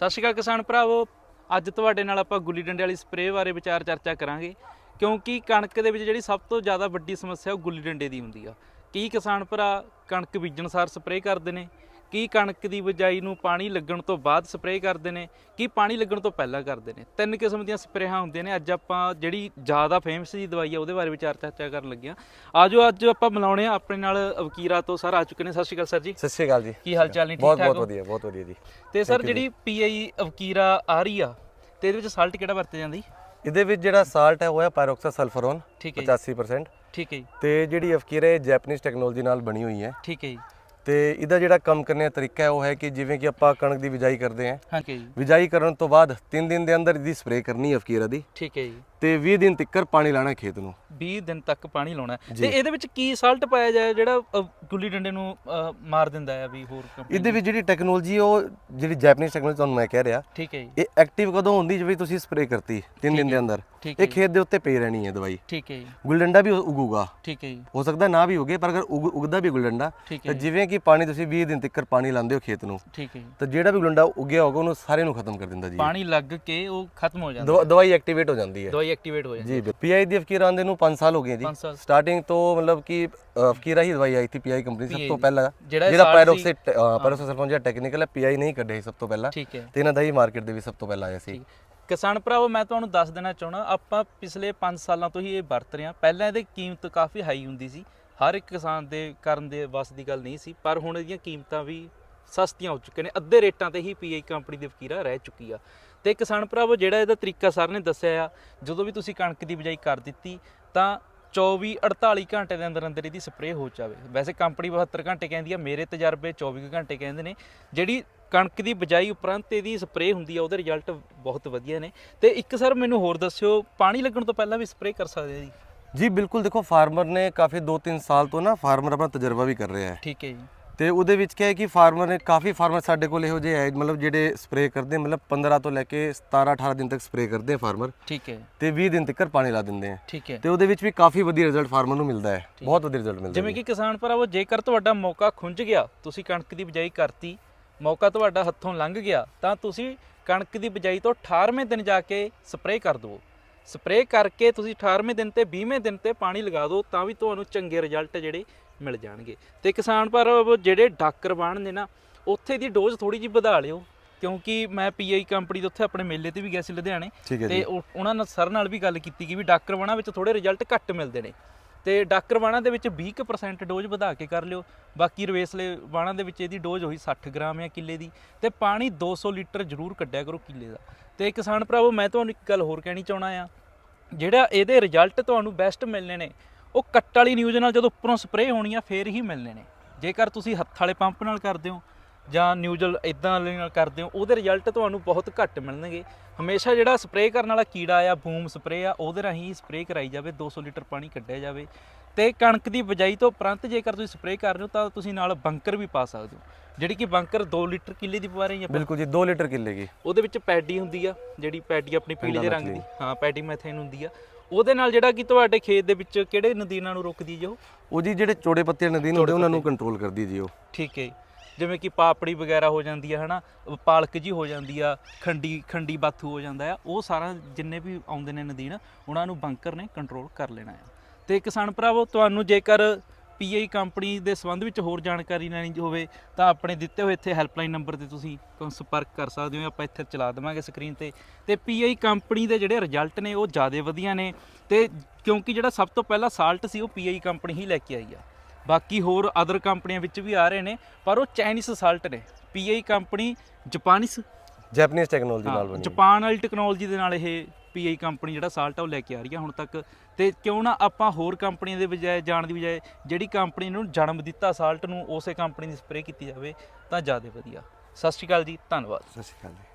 ਸਤਿ ਸ਼੍ਰੀ ਅਕਾਲ ਕਿਸਾਨ ਭਰਾਵੋ। ਅੱਜ ਤੁਹਾਡੇ ਨਾਲ ਆਪਾਂ ਗੁੱਲੀ ਡੰਡੇ ਵਾਲੀ ਸਪਰੇਅ ਬਾਰੇ ਵਿਚਾਰ ਚਰਚਾ ਕਰਾਂਗੇ। ਕਿਉਂਕਿ ਕਣਕ ਦੇ ਵਿੱਚ ਜਿਹੜੀ ਸਭ ਤੋਂ ਜ਼ਿਆਦਾ ਵੱਡੀ ਸਮੱਸਿਆ ਉਹ ਗੁੱਲੀ ਡੰਡੇ ਦੀ ਹੁੰਦੀ ਆ। ਕੀ ਕਿਸਾਨ ਭਰਾ ਕਣਕ ਬੀਜਣ ਸਾਰ ਸਪਰੇਅ ਕਰਦੇ ਨੇ? ਕੀ ਕਣਕ ਦੀ ਬਿਜਾਈ ਨੂੰ ਪਾਣੀ ਲੱਗਣ ਤੋਂ ਬਾਅਦ ਸਪਰੇਅ ਕਰਦੇ ਨੇ ਕੀ ਪਾਣੀ ਲੱਗਣ ਤੋਂ ਪਹਿਲਾਂ ਕਰਦੇ ਨੇ? ਤਿੰਨ ਕਿਸਮ ਦੀਆਂ ਸਪਰੇਹਾਂ ਹੁੰਦੀਆਂ ਨੇ। ਅੱਜ ਆਪਾਂ ਜਿਹੜੀ ਜ਼ਿਆਦਾ ਫੇਮਸ ਜੀ ਦਵਾਈ ਆ ਉਹਦੇ ਬਾਰੇ ਵਿਚਾਰ ਚਰਚਾ ਕਰਨ ਲੱਗੇ ਆ ਆਜੋ ਅੱਜ ਆਪਾਂ ਮਿਲਾਉਣੇ ਆ ਆਪਣੇ ਨਾਲ ਵਕੀਰਾ ਤੋਂ। ਸਰ ਆ ਚੁੱਕੇ ਨੇ। ਸਤਿ ਸ਼੍ਰੀ ਅਕਾਲ ਸਰ ਜੀ। ਸਤਿ ਸ਼੍ਰੀ ਅਕਾਲ ਜੀ। ਕੀ ਹਾਲ ਚਾਲ ਨੇ? ਠੀਕ ਬਹੁਤ ਠਾਕ ਬਹੁਤ ਹੋ? ਵਧੀਆ ਬਹੁਤ ਵਧੀਆ ਜੀ। ਤੇ ਸਰ ਜਿਹੜੀ ਪੀਆਈ ਅਵਕੀਰਾ ਆ ਰਹੀ ਆ ਤੇ ਇਹਦੇ ਵਿੱਚ ਸਾਲਟ ਕਿਹੜਾ ਵਰਤਿਆ ਜਾਂਦਾ ਜੀ? ਇਹਦੇ ਵਿੱਚ ਜਿਹੜਾ ਸਾਲਟ ਹੈ ਉਹ ਹੈ ਪਾਇਰੋਕਸਾ ਸਲਫਰੋਨ ਠੀਕ ਹੈ ਜੀ। 85% ਠੀਕ ਹੈ ਜੀ। ਤੇ ਜਿਹੜੀ ਅਫਕੀਰਾ ਇਹ ਜੈਪਨੀਜ਼ ਟੈਕਨੋਲੋਜੀ ਨਾਲ ਬਣੀ ਹੋਈ ਹੈ। ਠੀਕ ਹੈ ਜੀ। ਤੇ ਇਹਦਾ ਜਿਹੜਾ ਕੰਮ ਕਰਨ ਦਾ ਤਰੀਕਾ ਹੈ ਉਹ ਹੈ ਕਿ ਜਿਵੇਂ ਕਿ ਆਪਾਂ ਕਣਕ ਦੀ ਬਿਜਾਈ ਕਰਦੇ ਹਾਂ। ਹਾਂ ਜੀ ਬਿਜਾਈ ਕਰਨ ਤੋਂ ਬਾਅਦ 3 ਦਿਨ ਦੇ ਅੰਦਰ ਇਹਦੀ ਸਪਰੇਅ ਕਰਨੀ ਹੈ ਅਫਕੀਰਾ ਦੀ। ਠੀਕ ਹੈ ਜੀ। ਤੇ 20 ਦਿਨ ਤੱਕ ਪਾਣੀ ਲਾਣਾ ਖੇਤ ਨੂੰ। 20 ਦਿਨ ਤੱਕ ਪਾਣੀ ਲਾਉਣਾ ਹੈ। ਜੀ। ਤੇ ਇਹਦੇ ਵਿੱਚ ਕੀ ਸਾਲਟ ਪਾਇਆ ਜਾਏ ਜਿਹੜਾ ਅ, ਗੁੱਲੀ ਡੰਡੇ ਨੂੰ ਅ, ਮਾਰ ਦਿੰਦਾ ਹੈ ਵੀ ਹੋਰ company ਇਹਦੇ ਵਿੱਚ ਜਿਹੜੀ ਟੈਕਨੋਲੋਜੀ ਉਹ ਜਿਹੜੀ ਜੈਪਨੀਜ਼ ਟੈਕਨੋਲੋਜੀ ਤੁਹਾਨੂੰ ਮੈਂ ਕਹਿ ਰਿਹਾ ਠੀਕ ਹੈ ਜੀ। ਇਹ ਐਕਟਿਵ ਕਦੋਂ ਹੁੰਦੀ ਜਦੋਂ ਤੁਸੀਂ ਸਪਰੇਅ ਕਰਤੀ 3 ਦਿਨ ਦੇ ਅੰਦਰ। ਠੀਕ ਹੈ ਇਹ ਖੇਤ ਦੇ ਉੱਤੇ ਪਈ ਰਹਿਣੀ ਹੈ ਦਵਾਈ। ਠੀਕ ਹੈ ਜੀ। ਗੁਲਡੰਡਾ ਵੀ ਉਗੂਗਾ। ਠੀਕ ਹੈ ਜੀ। ਹੋ ਸਕਦਾ ਨਾ ਵੀ ਉਗੇ ਪਰ ਅਗਰ ਉਗ- ਉਗਦਾ ਵੀ ਗੁਲਡੰਡਾ ਠੀਕ ਤੇ ਹੈ ਜੀ, ਜਿਵੇਂ ਕਿ ਪਾਣੀ ਤੁਸੀਂ 20 ਦਿਨ ਤੱਕ ਪਾਣੀ ਲਾਉਂਦੇ ਹੋ ਖੇਤ ਨੂੰ ਠੀਕ ਹੈ ਜੀ। ਤਾਂ ਜਿਹੜਾ ਵੀ ਗੁਲੰਡਾ ਉੱਗਿਆ ਹੋਗਾ ਉਹਨੂੰ ਸਾਰੇ ਨੂੰ ਖਤਮ ਕਰ ਦਿੰਦਾ ਜੀ। ਪਾਣੀ ਲੱਗ ਕੇ ਉਹ ਖਤਮ ਹੋ ਜਾਂਦਾ ਦਵਾ- ਦਵਾਈ ਐਕਟੀਵੇਟ ਹੋ ਜਾਂਦੀ ਹੈ। ਦਵਾਈ ਐਕਟੀਵੇਟ ਹੋ ਜਾਂਦੀ ਜੀ ਪੀਆਈ ਦੀ ਅਫਕੀਰ ਆਉਂਦੇ ਨੂੰ 5 ਸਾਲ ਹੋ ਗਏ ਜੀ। ਪੰਜ ਸਾਲ। ਸਟਾਰਟਿੰਗ ਤੋਂ ਮਤਲਬ ਕਿ ਅਫਕੀਰਾ ਹੀ ਦਵਾਈ ਆਈ ਸੀ ਪੀਆਈ ਕੰਪਨੀ ਸਭ ਤੋਂ ਪਹਿਲਾਂ। ਜਿਹੜਾ ਜਿਹੜਾ ਸਾਲ ਪਾਇਰੋਕਸਿਡ ਪਾਇਰੋਕਸਿਡ ਜਿਹੜਾ ਟੈਕਨੀਕਲ ਹੈ ਪੀਆਈ ਨਹੀਂ ਕੱਢਿਆ ਸੀ ਸਭ ਤੋਂ ਪਹਿਲਾਂ। ਠੀਕ ਹੈ। ਤੇ ਇਹਨਾਂ ਦਾ ਹੀ ਮਾਰਕੀਟ ਦੇ ਵੀ ਸਭ ਤੋਂ ਪਹਿਲਾਂ ਆਇਆ ਸੀ। ਕਿਸਾਨ ਭਰਾਵੋ ਮੈਂ ਤੁਹਾਨੂੰ ਦੱਸ ਦੇਣਾ ਚਾਹਣਾ ਆਪਾਂ ਪਿਛਲੇ 5 ਸਾਲਾਂ ਤੋਂ ਹੀ ਇਹ ਵਰਤ ਰਹੇ ਹਾਂ। ਪਹਿਲਾਂ ਇਹਦੀ ਕੀਮਤ ਕਾਫੀ ਹਾਈ ਹੁੰਦੀ ਸੀ। ਹਰ ਇੱਕ ਕਿਸਾਨ ਦੇ ਕਰਨ ਦੇ ਵੱਸ ਦੀ ਗੱਲ ਨਹੀਂ ਸੀ ਪਰ ਹੁਣ ਇਹਦੀਆਂ ਕੀਮਤਾਂ ਵੀ ਸਸਤੀਆਂ ਹੋ ਚੁੱਕੀਆਂ ਨੇ ਅੱਧੇ ਰੇਟਾਂ ਤੇ ਹੀ ਪੀਆਈ ਕੰਪਨੀ ਦੀ ਵਕੀਰਾ ਰਹਿ ਚੁੱਕੀ ਆ। ਤੇ ਕਿਸਾਨ ਭਰਾਵੋ ਜਿਹੜਾ ਇਹਦਾ ਤਰੀਕਾ ਸਰ ਨੇ ਦੱਸਿਆ ਆ ਜਦੋਂ ਵੀ ਤੁਸੀਂ ਕਣਕ ਦੀ ਬਿਜਾਈ ਕਰ ਦਿੱਤੀ ਤਾਂ 24 48 ਘੰਟੇ ਦੇ ਅੰਦਰ ਅੰਦਰ ਇਹਦੀ ਸਪਰੇਅ ਹੋ ਜਾਵੇ। ਵੈਸੇ ਕੰਪਨੀ 72 ਘੰਟੇ ਕਹਿੰਦੀ ਆ ਮੇਰੇ ਤਜਰਬੇ 24 ਕੁ ਘੰਟੇ ਕਹਿੰਦੇ ਨੇ ਜਿਹੜੀ ਕਣਕ ਦੀ ਬਿਜਾਈ ਉਪਰੰਤ ਇਹਦੀ ਸਪਰੇਅ ਹੁੰਦੀ ਆ ਉਹਦੇ ਰਿਜ਼ਲਟ ਬਹੁਤ ਵਧੀਆ ਨੇ। ਤੇ ਇੱਕ ਸਰ ਮੈਨੂੰ ਹੋਰ ਦੱਸਿਓ ਪਾਣੀ ਲੱਗਣ ਤੋਂ ਪਹਿਲਾਂ ਵੀ ਸਪਰੇਅ ਕਰ ਸਕਦੇ ਆ ਜੀ? ਜੀ ਬਿਲਕੁਲ ਦੇਖੋ ਫਾਰਮਰ ਨੇ ਕਾਫੀ 2-3 ਸਾਲ ਤੋਂ ਨਾ ਫਾਰਮਰ ਆਪਣਾ ਤਜਰਬਾ ਵੀ ਕਰ ਰਿਹਾ ਹੈ। ਠੀਕ ਹੈ ਜੀ। ਤੇ ਉਹਦੇ ਵਿੱਚ ਕੀ ਹੈ ਕਿ ਫਾਰਮਰ ਨੇ ਕਾਫੀ ਫਾਰਮਰ ਸਾਡੇ ਕੋਲ ਇਹੋ ਜਿਹੇ ਹੈ ਮਤਲਬ ਜਿਹੜੇ ਸਪਰੇਅ ਕਰਦੇ ਮਤਲਬ 15 ਤੋਂ ਲੈ ਕੇ 17 18 ਦਿਨ ਤੱਕ ਸਪਰੇਅ ਕਰਦੇ ਆ ਫਾਰਮਰ। ਠੀਕ ਹੈ। ਤੇ 20 ਦਿਨ ਤੱਕ ਪਾਣੀ ਲਾ ਦਿੰਦੇ ਆ। ਠੀਕ ਹੈ। ਤੇ ਉਹਦੇ ਵਿੱਚ ਵੀ ਕਾਫੀ ਵਧੀਆ ਰਿਜ਼ਲਟ ਫਾਰਮਰ ਨੂੰ ਮਿਲਦਾ ਹੈ। ਬਹੁਤ ਵਧੀਆ ਰਿਜ਼ਲਟ ਮਿਲਦਾ ਜਿਵੇਂ ਕਿ ਕਿਸਾਨ ਭਰਾਵੋ ਜੇਕਰ ਤੁਹਾਡਾ ਮੌਕਾ ਖੁੰਝ ਗਿਆ ਤੁਸੀਂ ਕਣਕ ਦੀ ਬਿਜਾਈ ਕਰਤੀ ਮੌਕਾ ਤੁਹਾਡਾ ਹੱਥੋਂ ਲੰਘ ਗਿਆ ਤਾਂ ਤੁਸੀਂ ਕਣਕ ਦੀ ਬਿਜਾਈ ਤੋਂ 18ਵੇਂ ਦਿਨ ਜਾ ਕੇ ਸਪਰੇਅ ਕਰ ਦਿਓ। ਸਪਰੇਅ ਕਰਕੇ ਤੁਸੀਂ 18ਵੇਂ ਦਿਨ ਤੇ 20ਵੇਂ ਦਿਨ ਤੇ ਪਾਣੀ ਲਗਾ ਦਿਓ ਤਾਂ ਵੀ ਤੁਹਾਨੂੰ ਚੰਗੇ ਰਿਜ਼ਲਟ ਜਿਹੜੇ ਮਿਲ ਜਾਣਗੇ। ਤੇ ਕਿਸਾਨ ਭਰਾਵੋ ਜਿਹੜੇ ਡਾਕਰ ਬਾਣ ਨੇ ਨਾ ਉੱਥੇ ਦੀ ਡੋਜ਼ ਥੋੜੀ ਜਿਹੀ ਵਧਾ ਲਿਓ। ਕਿਉਂਕਿ ਮੈਂ ਪੀਆਈ ਕੰਪਨੀ ਦੇ ਉੱਥੇ ਆਪਣੇ ਮੇਲੇ ਤੇ ਵੀ ਗਿਆ ਸੀ ਲੁਧਿਆਣੇ। ਤੇ ਜੀ। ਉਹ- ਉਹਨਾਂ ਨਾਲ ਸਰ ਨਾਲ ਵੀ ਗੱਲ ਕੀਤੀ ਕਿ ਵੀ ਡਾਕਰ ਵਾਣਾ ਵਿੱਚ ਥੋੜੇ ਰਿਜ਼ਲਟ ਘੱਟ ਮਿਲਦੇ ਨੇ। ਤੇ ਡਾਕਰ ਵਾਣਾ ਦੇ ਵਿੱਚ 20% ਡੋਜ਼ ਵਧਾ ਕੇ ਕਰ ਲਿਓ। ਬਾਕੀ ਰਵੇਸਲੇ ਵਾਣਾ ਦੇ ਵਿੱਚ ਇਹਦੀ ਡੋਜ਼ ਉਹੀ 60 ਗ੍ਰਾਮ ਆ ਕਿੱਲੇ ਦੀ। ਤੇ ਪਾਣੀ 200 ਲੀਟਰ ਜ਼ਰੂਰ ਕੱਢਿਆ ਕਰੋ ਕਿੱਲੇ ਦਾ। ਤੇ ਕਿਸਾਨ ਭਰਾਵੋ ਮੈਂ ਤੁਹਾਨੂੰ ਇੱਕ ਗੱਲ ਹੋਰ ਕਹਿਣੀ ਚਾਹਣਾ ਆ। ਜਿਹੜਾ ਇਹਦੇ ਰਿਜ਼ਲਟ ਤੁਹਾਨੂੰ ਬੈਸਟ ਮਿਲਣੇ ਨੇ ਉਹ ਕੱਟ ਵਾਲੀ ਨਿਊਜ਼ ਨਾਲ ਜਦੋਂ ਉੱਪਰੋਂ ਸਪਰੇਅ ਹੋਣੀ ਆ ਫੇਰ ਹੀ ਮਿਲਣੇ ਨੇ। ਜੇਕਰ ਤੁਸੀਂ ਹੱਥ ਵਾਲੇ ਪੰਪ ਨਾਲ ਕਰਦੇ ਹੋ ਜਾਂ ਨਿਊਜ਼ਲ ਇਦਾਂ ਵਾਲੇ ਨਾਲ ਕਰਦੇ ਹੋ ਉਹਦੇ ਰਿਜ਼ਲਟ ਤੁਹਾਨੂੰ ਬਹੁਤ ਘੱਟ ਮਿਲਣਗੇ। ਹਮੇਸ਼ਾ ਜਿਹੜਾ ਸਪਰੇਅ ਕਰਨ ਵਾਲਾ ਕੀੜਾ ਆ ਬੂਮ ਸਪਰੇਅ ਆ ਉਹਦੇ ਰਾਹੀਂ ਸਪਰੇਅ ਕਰਾਈ ਜਾਵੇ 200 ਲੀਟਰ ਪਾਣੀ ਕੱਢਿਆ ਜਾਵੇ। ਤੇ ਕਣਕ ਦੀ ਬਜਾਈ ਤੋਂ ਉਪਰੰਤ ਜੇਕਰ ਤੁਸੀਂ ਸਪਰੇਅ ਕਰ ਰਹੇ ਹੋ ਤਾਂ ਤੁਸੀਂ ਨਾਲ ਬੰਕਰ ਵੀ ਪਾ ਸਕਦੇ ਹੋ। ਜਿਹੜੀ ਕਿ ਬੰਕਰ 2 ਲੀਟਰ ਕਿੱਲੇ ਦੀ ਪਵਾ ਰਹੇ ਹਾਂ ਬਿਲਕੁਲ ਜੀ 2 ਲੀਟਰ ਕਿੱਲੇ ਕੀ ਉਹਦੇ ਵਿੱਚ ਪੈਡੀ ਹੁੰਦੀ ਆ ਜਿਹੜੀ ਪੈਡੀ ਆਪਣੀ ਪੀਲੇ ਜਿਹੇ ਰੰਗ ਦੀ। ਹਾਂ ਪੈਡੀ ਮੈਥੇਨ ਹੁੰਦੀ ਆ। ਉਹਦੇ ਨਾਲ ਜਿਹੜਾ ਕਿ ਤੁਹਾਡੇ ਖੇਤ ਦੇ ਵਿੱਚ ਕਿਹੜੇ ਨਦੀਨਾਂ ਨੂੰ ਰੋਕਦੀ ਜੋ ਉਹ? ਜੀ ਜਿਹੜੇ ਚੋੜੇ ਪੱਤੇ ਨਦੀਨ ਹੁੰਦੇ ਉਹਨਾਂ ਨੂੰ ਕੰਟਰੋਲ ਕਰਦੀ ਜੀ ਉਹ। ਠੀਕ ਹੈ। ਜਿਵੇਂ ਕਿ ਪਾਪੜੀ ਵਗੈਰਾ ਹੋ ਜਾਂਦੀ ਆ ਹਨਾ? ਪਾਲਕ ਜੀ ਹੋ ਜਾਂਦੀ ਆ ਖੰਡੀ ਖੰਡੀ ਬਾਥੂ ਹੋ ਜਾਂਦਾ ਆ। ਉਹ ਸਾਰਾ ਜਿੰਨੇ ਵੀ ਆਉਂਦੇ ਨੇ ਨਦੀਨ ਉਹਨਾਂ ਨੂੰ ਬੰਕਰ ਨੇ ਕੰਟਰੋਲ ਕਰ ਲੈਣਾ ਆ। ਤੇ ਕਿਸਾਨ ਭਰਾਵੋ ਤੁਹਾਨੂੰ ਜੇਕਰ ਪੀਆਈ ਕੰਪਨੀ ਦੇ ਸੰਬੰਧ ਵਿੱਚ ਹੋਰ ਜਾਣਕਾਰੀ ਲੈਣੀ ਹੋਵੇ ਤਾਂ ਆਪਣੇ ਦਿੱਤੇ ਹੋਏ ਇੱਥੇ ਹੈਲਪਲਾਈਨ ਨੰਬਰ ਤੇ ਤੁਸੀਂ ਸੰਪਰਕ ਕਰ ਸਕਦੇ ਹੋ ਆਪਾਂ ਇੱਥੇ ਚਲਾ ਦੇਵਾਂਗੇ ਸਕਰੀਨ ਤੇ। ਤੇ ਪੀਆਈ ਕੰਪਨੀ ਦੇ ਜਿਹੜੇ ਰਿਜ਼ਲਟ ਨੇ ਉਹ ਜ਼ਿਆਦਾ ਵਧੀਆ ਨੇ ਤੇ ਕਿਉਂਕਿ ਜਿਹੜਾ ਸਭ ਤੋਂ ਪਹਿਲਾਂ ਸਾਲਟ ਸੀ ਉਹ ਪੀਆਈ ਕੰਪਨੀ ਹੀ ਲੈ ਕੇ ਆਈ ਆ। ਬਾਕੀ ਹੋਰ ਅਦਰ ਕੰਪਨੀਆਂ ਵਿੱਚ ਵੀ ਆ ਰਹੇ ਨੇ ਪਰ ਉਹ ਚਾਈਨੀਸ ਸਾਲਟ ਨੇ। PI company Japanese Japanese technology ਨਾਲ ਬਣੀ ਜਾਪਾਨ ਵਾਲੀ ਟੈਕਨੋਲੋਜੀ ਦੇ ਨਾਲ ਇਹ ਪੀਆਈ ਕੰਪਨੀ ਜਿਹੜਾ ਸਾਲਟ ਆ ਉਹ ਲੈ ਕੇ ਆ ਰਹੀ ਆ ਹੁਣ ਤੱਕ। ਤੇ ਕਿਉਂ ਨਾ ਆਪਾਂ ਹੋਰ ਕੰਪਨੀਆਂ ਦੇ ਬਜਾਏ ਜਾਣ ਦੀ ਬਜਾਏ ਜਿਹੜੀ ਕੰਪਨੀ ਨੂੰ ਜਨਮ ਦਿੱਤਾ ਸਾਲਟ ਨੂੰ ਉਸੇ ਕੰਪਨੀ ਦੀ ਸਪਰੇਅ ਕੀਤੀ ਜਾਵੇ, ਤਾਂ ਜ਼ਿਆਦਾ ਵਧੀਆ। ਸਤਿ ਸ਼੍ਰੀ ਅਕਾਲ ਜੀ, ਧੰਨਵਾਦ। ਸਤਿ ਸ਼੍ਰੀ ਅਕਾਲ ਜੀ।